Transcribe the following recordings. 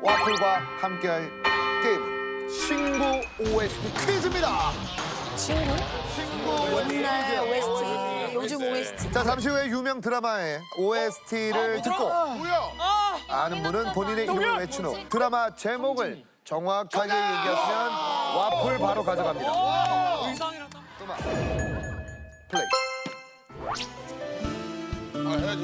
와플과 함께할 게임은 신구 OST 퀴즈입니다. 친구? 신구 옛날 OST. OST, 요즘 OST. 자 잠시 후에 유명 드라마의 OST를 듣고 아는 분은 본인의 이름을 외친 후 드라마 제목을 정확하게 얘기하시면 와플 바로 가져갑니다. 음악 플레이. 아 해야죠.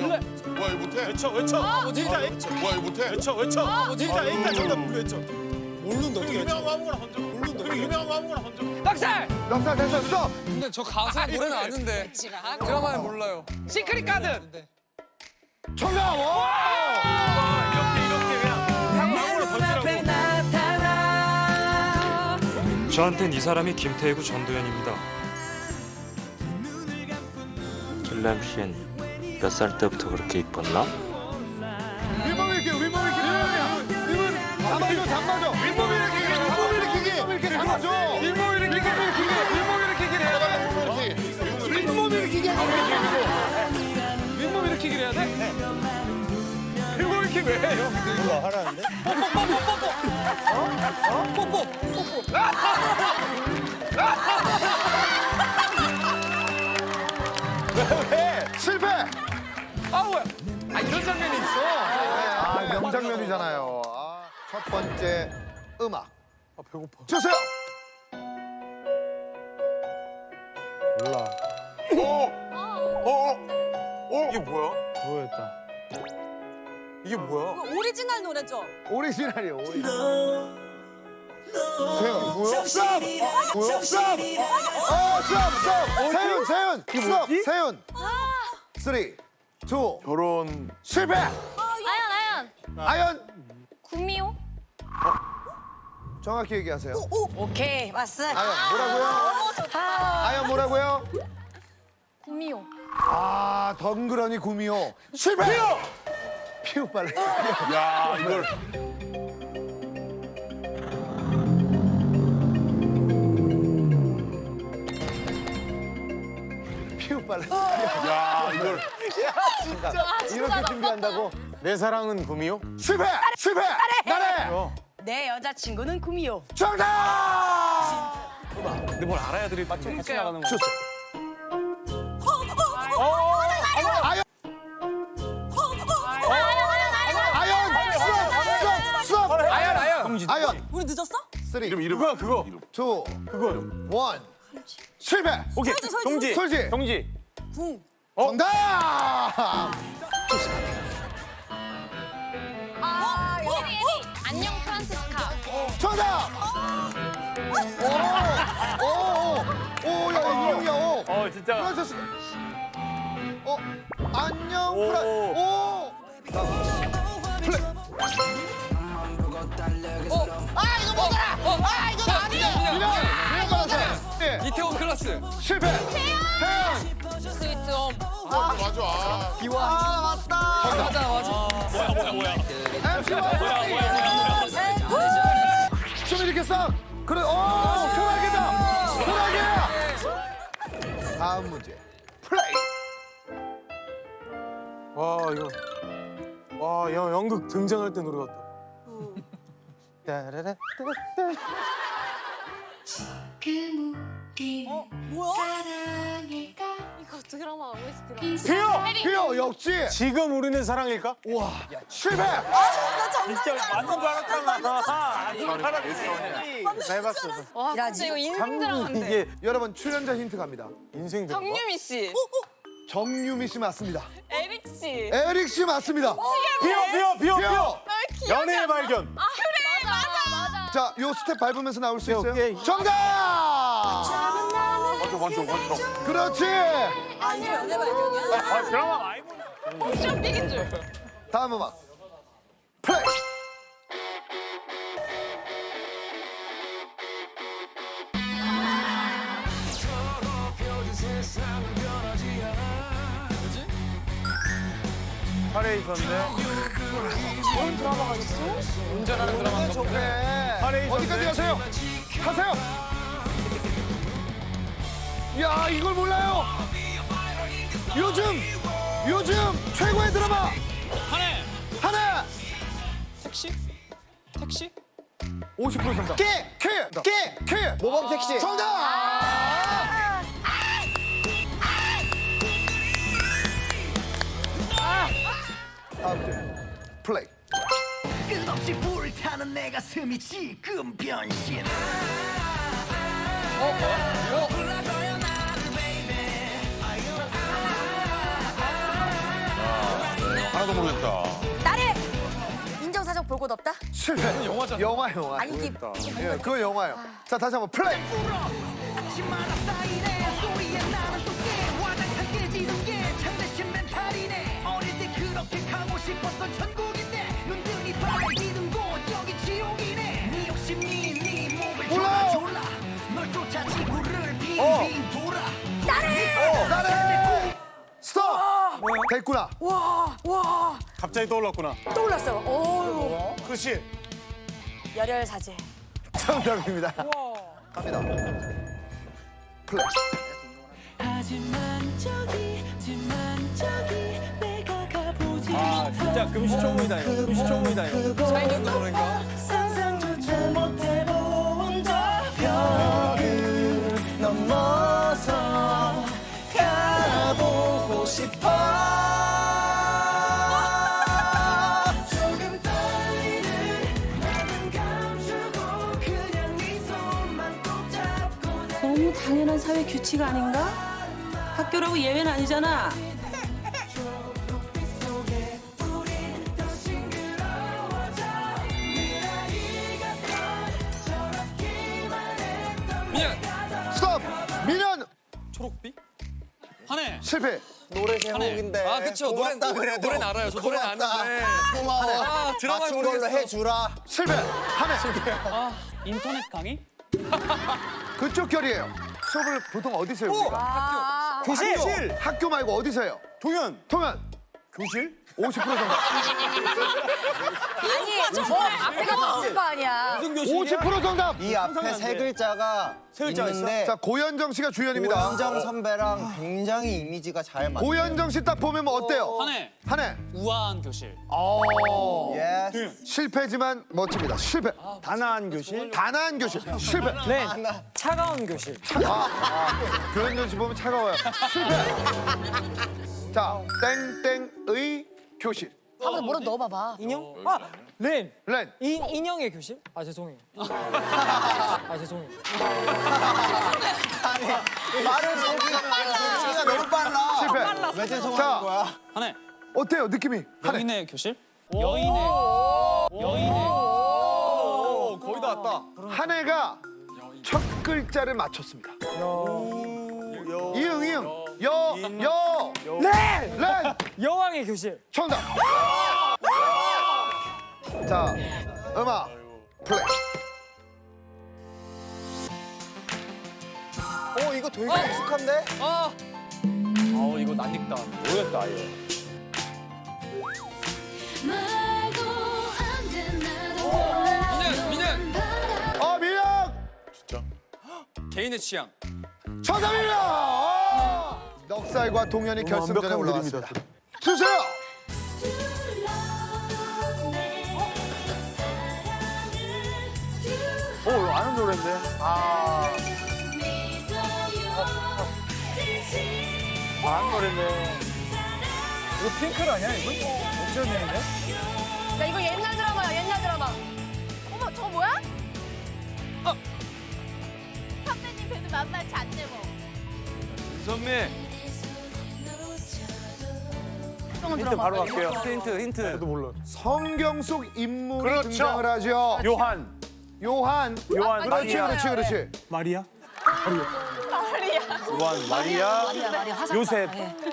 뭐야 이거 못해? 외쳐 외쳐 진짜 뭐야 이거 못해? 외쳐 외쳐 진짜 일단 정답 외쳐 모르는데 어떻게 유명한 거 아무거나 던져 모르는데 유명한 거 아무거나 던져 넉살! 넉살 됐어 스톱. 근데 저 가사 노래는 아는데 드라마는 몰라요. 시크릿 가든! 정답. 와! 이렇게 이렇게 그냥 아무거나 던지라고 저한텐 이 사람이 김태희고 전도연입니다. 길람 씨는 몇 살 때부터 그렇게 이뻤나? 윗몸 일으키기 윗몸 일으키기 윗몸 잡아줘 잡아줘 윗몸 일으키기 윗몸 일으키기 이렇게 잡아줘 일모 일으키기! 일으키기를 해야 돼. 이렇게. 윗몸 일으키기 일모 일으키기를 해야 돼? 일모 일으키기 왜 해요? 이거 하라는데? 뽀뽀! 뽀뽀! 뽀뽀! 실패 아 뭐야? 아 이런 장면이 있어. 아 명장면이잖아요 아, 첫 번째 음악 아 배고파 주세요 이게 뭐야? 뭐였다 이게 뭐야? 오리지널 노래죠? 오리지널이에요 오리지널 세윤 뭐야? 스톱! 뭐야? 스톱! 어 스톱 스톱 세윤 세윤 스톱 세윤 쓰리 투 결혼 실패 아연, 아연. 아연 구미호? 정확히 얘기하세요 오케이, 왔어. 아연 뭐라고요? 아연 뭐라고요? 구미호. 아 덩그러니 구미호 실패 피우 빨리 야 이걸 피우 빨리 야 이걸 이렇게 준비한다고 내 사랑은 구미호? 실패 실패 나래 내 여자친구는 구미호. 정답 근데 뭘 알아야 들이 맞춤 같이 나가는 거야 아연 아연 수업 수업 아연 아연. 아연 우리 늦었어? 쓰리 이름 이름 그거 이름. 투 그거 원 실패. 오케이. 설지, 설지. 동지. 솔지 동지. 궁. 정답! 아, 에리, 에리. 안녕, 프란치스카. 정답! 오 오오야 이름이야 오. 어 진짜. 프란체스 어 안녕 오. 프란 오! 플레이. 아, 이거 뭐더라? 아, 이거 클라스. 실패. 태연 스위트 홈. 맞아 맞아. 아. 기와 맞다. 맞아 맞아. MC 좀 이렇게 싹 그래 오 소라게다. 소라게. 다음 문제. 플레이. 와 이거. 와 영, 연극 등장할 때 노래 같다. 따라라 이거 피어 피어 역시 지금 우리는 사랑일까? 와 실패 진짜 완전 잘했잖아 나 해봤어 와, 진짜 이거 인생 드라마인데. 이게 여러분 출연자 힌트 갑니다 인생 드라마 정유미 씨. 정유미 씨 맞습니다 에릭 씨. 에릭 씨 맞습니다 피어 피어 피어 피어 피어 연애의 발견 아, 그래, 맞아, 맞아. 자, 요 스텝 밟으면서 나올 수 있어요? 오케이. 정답! 맞죠 맞죠 맞죠. 그렇지! 아, 이거 연애 발견이야? 아 드라마 많이 보네 쇼핑인 줄. 다음 음악. 플레이! 카레 있었는데 운전하는 드라마. 좋네. 카레 있었는데 어디까지 가세요? 가세요! 야, 이걸 몰라요! 요즘, 요즘 최고의 드라마! 하네. 하나! 택시? 택시? 50% 정답. 키! 모범 택시. 정답! 다음 게 플레이. 끝없이 불타는 내 가슴이 지금 변신 하나도 모르겠다. 나를 인정사정 볼 곳 없다? 실패. 영화잖아. 영화, 영화. 아니 이게 예, 그건 영화예요. 자, 다시 한번 플레이. 하지 마라 쌓이네 소리에 나는 됐구나. 갑자기 떠올랐구나. 떠올랐어요. 오, 그렇지. 열혈 사제. 정답입니다. 갑니다. 플레이. 하지만 저기 지만 저기 내가 가보지 아 진짜 금시초문이다 금시초문이다 사인전도 그러니까 규칙 아닌가? 학교라고 예외는 아니잖아. 스톱! 민현! 초록빛? 한해 실패. 노래 제목인데. 아 그쵸 노래 고맙다 그래도. 노래는 알아요 저 노래는 고맙다. 아는데 고마워. 아 드라마 맞춘 걸로 모르겠어 해주라. 실패. 한해. 실패. 인터넷 강의? 그쪽 결이에요. 수업을 보통 어디서 해요, 우리가? 아, 교실. 학교. 말고 어디서 해요? 동현. 통연. 교실? 50% 정답. 아니, 저 앞에가 없을 거 아니야. 무슨 교실이야? 50% 정답. 이 앞에 세 글자가 글자가 있는데 자, 고현정 씨가 주연입니다. 고현정 선배랑 굉장히 이미지가 잘 맞아요. 고현정 씨 딱 보면 뭐 어때요? 한해 한해. 우아한 교실 어. 예스. 실패지만 멋집니다. 실패. 단아한 교실. 단아한 교실. 실패. 네 차가운 교실 아, 고현정 씨 보면 차가워요. 실패. 자, 땡땡 의 교실. 한번 뭐라 넣어봐봐. 인형? 아 렌! 렌. 인, 인형의 교실? 아 죄송해요 아 죄송해요 말을 정리가 너무 빨라. 실패. 왜 죄송한 자. 거야? 한해 어때요, 느낌이? 한해. 여인의 교실? 여인의 여인의 거의 다 왔다. 한 해가 첫 글자를 맞췄습니다. 이응, 이응. 여, 여. 렌! 렌! 여왕의 교실 정답. 자, 음악 플레이. 어 이거 되게 익숙한데? 아 아우 이거 낯익다 모르겠다 아예. 민현 민현 어, 미영! 개인의 취향 정답입니다! 어! 넉살과 동현이 결승전에 올라왔습니다. 주세요! 어, 이거 아는 노래인데. 아, 아는 노래인데. 이거 핑클 아니야 이거? 옥전인데? 야, 이거 옛날 드라마야, 옛날 드라마. 어머, 저거 뭐야? 어. 선배님 뵈도 만만치 않네, 뭐. 선미 힌트 바로 갈게요. 힌트 힌트 저도 몰라. 성경 속 인물이 그렇죠. 등장을 하죠. 요한. 요한. 요한 그렇지, 마리아. 그렇지, 그렇지. 마리아? 마리아. 요한 마리아. 마리아, 마리아. 화장. 요셉.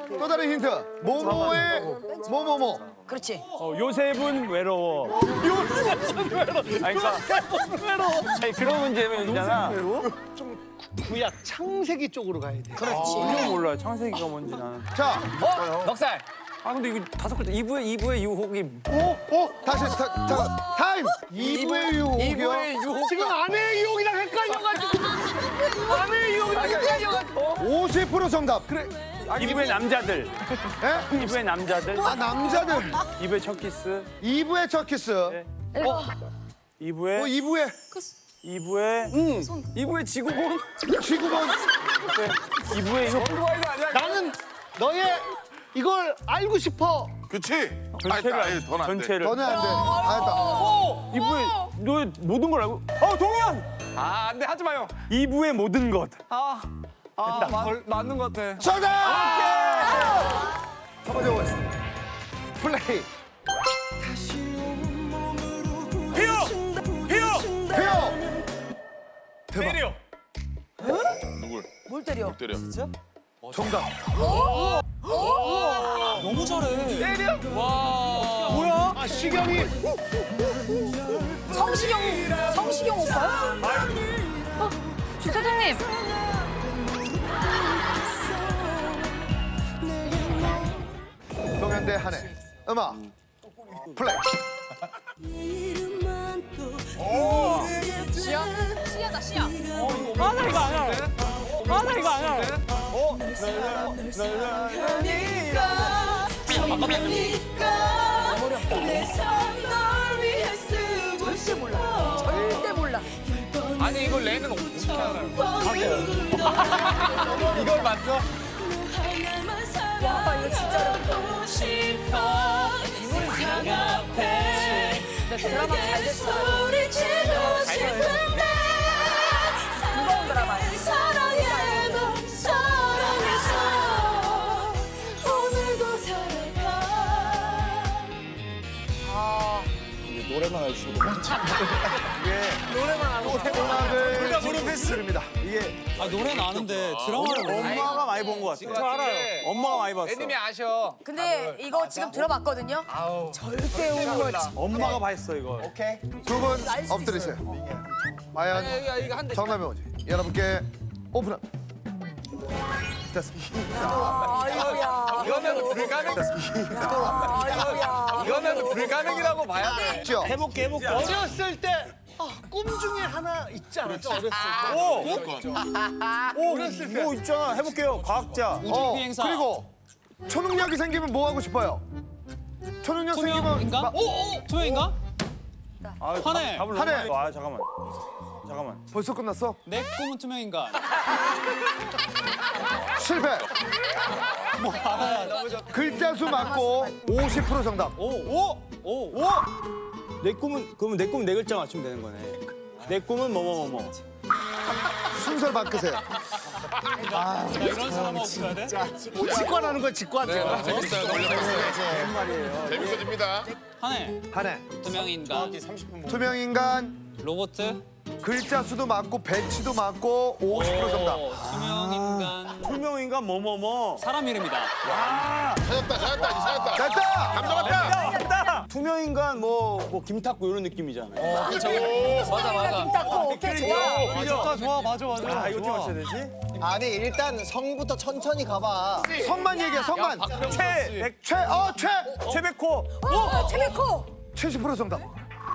또 다른 힌트. 모모의 모모모. 그렇지. 어, 요셉은 외로워. 요셉은 외로워. 아니, 그러니까. 외로워. 아니, 그런 문제면이잖아. 구약 창세기 쪽으로 가야 돼. 그렇지. 이건 몰라요. 창세기가 뭔지 나는. 자, 어? 넉살 아 근데 이거 다섯 글자 이부의 이부의 유혹이 오, 오, 다시, 다, 자, 타임. 이브의 유혹이요. 이부의 유혹 지금 아내의 유혹이랑 헷갈려가지고. 아내의 유혹이랑 헷갈려가지고. 50% 정답. 그래. 이브의 남자들. 예? 이브의 남자들. 아, 남자들. 이브의 첫 키스. 2부의 첫 키스. 네. 2부에 어 2부에 2부에 이부의 지구본? 지구본 2부에 이거 나는 너의 이걸 알고 싶어. 그치? 전체를 아니, 알- 더는 안 돼. 전체를 너는 안 돼 알았다 2부에 너 모든 걸 알고 어 동현 아, 안 돼. 하지 마요. 2부의 모든 것 아, 아 맞, 맞는 것 같아. 정답 첫 번째 OST 플레이 피어! 피어! 페어 때려! 누굴? 뭘 때려? 때려. 정답 너무 잘해. 때려? 와. 뭐야? 아 시경이 성시경 성시경 오빠요? 어, 주사장님. 동현대 한해 음악 플레이 시야? 시야다 시야. 아나 이거 안 알아. 아 나 이거 안 알아. 절대 몰라. 절대 몰라. 아니 이거 레는 어떻게 알아요? 이걸 봤어? 야, 아빠 이거 진짜로. 근데 드라마 잘 됐어. 노래만 할 수. 음악을 드립니다. 아 노래는 아는데 드라마를 엄마가 많이 본 것 같아 저 알아요. 엄마가 많이 봤어. 애님이 아셔. 근데 이거 지금 들어봤거든요. 절대 우는 거 엄마가 봤어 이거. 오케이. 두분 엎드리세요. 과연 이거 이거 한 대. 정답이 뭐지? 여러분께 오픈합 됐습니다. 아이고야. 이거는 불가능. 이거는 불가능이라고 봐야 돼. 죠 해볼게 해볼게 어렸을 때꿈 중에 하나 있지 않았죠? 어렸을 때. 오! 뭐 있잖아 해볼게요 과학자 어, 비행사. 그리고 초능력이 생기면 뭐 하고 싶어요? 초능력 생기면 투명인가? 마- 오, 오? 아. 답을 한해. 너무 아 잠깐만 잠깐만 벌써 끝났어? 내 꿈은 투명인가? 실패. 글자 수 맞고 50% 정답. 오, 오, 오, 오. 내 꿈은 그러면 내 꿈은 네 글자 맞추면 되는 거네 내 꿈은 뭐뭐 뭐뭐 순서를 바꾸세요. 나 이런 사람 없어야 돼? 직관하는 거야 직관. 재밌어요. 걸려봤어요. 재밌어집니다. 한해. 한해 투명인간, 투명인간 로보트. 글자 수도 맞고 배치도 맞고 50% 정답. 오, 투명인간. 투명인간 뭐뭐뭐 사람 이름이다. 찾았다, 찾았다, 이제 찾았다. 됐다. 감정 왔다. 투명인간 뭐 뭐 김탁구 이런 느낌이잖아요 맞아, 맞아. 김탁구 오케이 좋아. 좋다 좋아 맞아 맞아 아 이거 어떻게 맞춰야 되지? 아니 일단 성부터 천천히 가봐. 성만 얘기해. 성만. 최 최. 어 최. 최백호 어, 최백호. 70% 정답.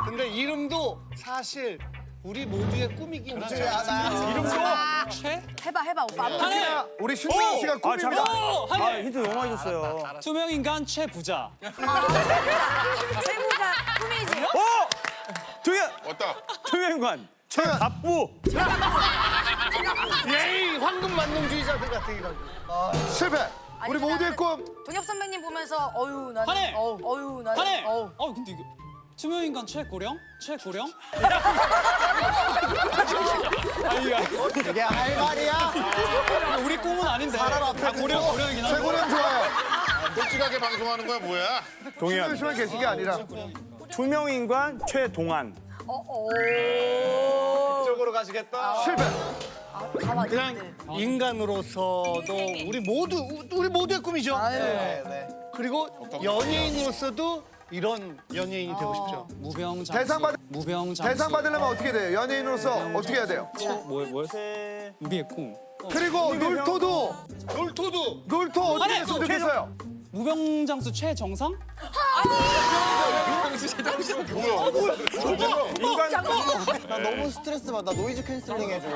근데 이름도 사실 우리 모두의 꿈이긴 하지. 이름도 최? 해봐 해봐 오빠. 아무튼 한해. 우리 신동 씨가 아 꿈입니다. 잠깐 오, 아 한해. 힌트 너무 많이 줬어요 투명인간 최부자. 최부자 꿈이지. 어 투명 왔다. 투명인간 최현. 갑부 예이 황금 만능주의자들 같은 이런. 실패. 우리 아니, 모두의 나는 꿈. 동엽 선배님 보면서 어유 나는 한해. 어우 어유 나는 한해. 어우 어, 근데 이거 투명인간 최고령? 최고령? 이게 할 말이야? 우리 꿈은 아닌데. 다 고령 고령이긴 한데. 최고령 좋아요. 솔직하게 방송하는 거야, 뭐야? 동현 열심히 계신 게 아니라. 투명인간 최동안 어어. 쪽으로 가시겠다. 실패. 가만히. 그냥 인간으로서도 우리 모두 우리 모두의 꿈이죠. 네, 네. 그리고 연예인으로서도 이런 연예인이 되고 싶죠. 무병 장수. 대상 받- 무병 장수. 대상 받으려면 어떻게 돼요? 연예인으로서 어떻게 해야 돼요? 뭐 뭐야? 최 우리의 꿈. 그리고 놀토도 놀토도 놀토 어떻게 했으면 그 좋겠어요? 무병 장수 최정상? 나 너무 스트레스 받아. 노이즈 캔슬링 해줘.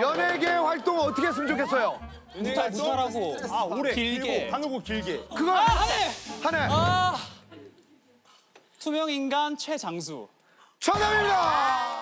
연예계 활동 어떻게 했으면 좋겠어요? 무탈 무탈하고. 아 오래 길게. 하늘고 길게 그거 한해. 한해 아. 투명 인간 최장수. 정답입니다.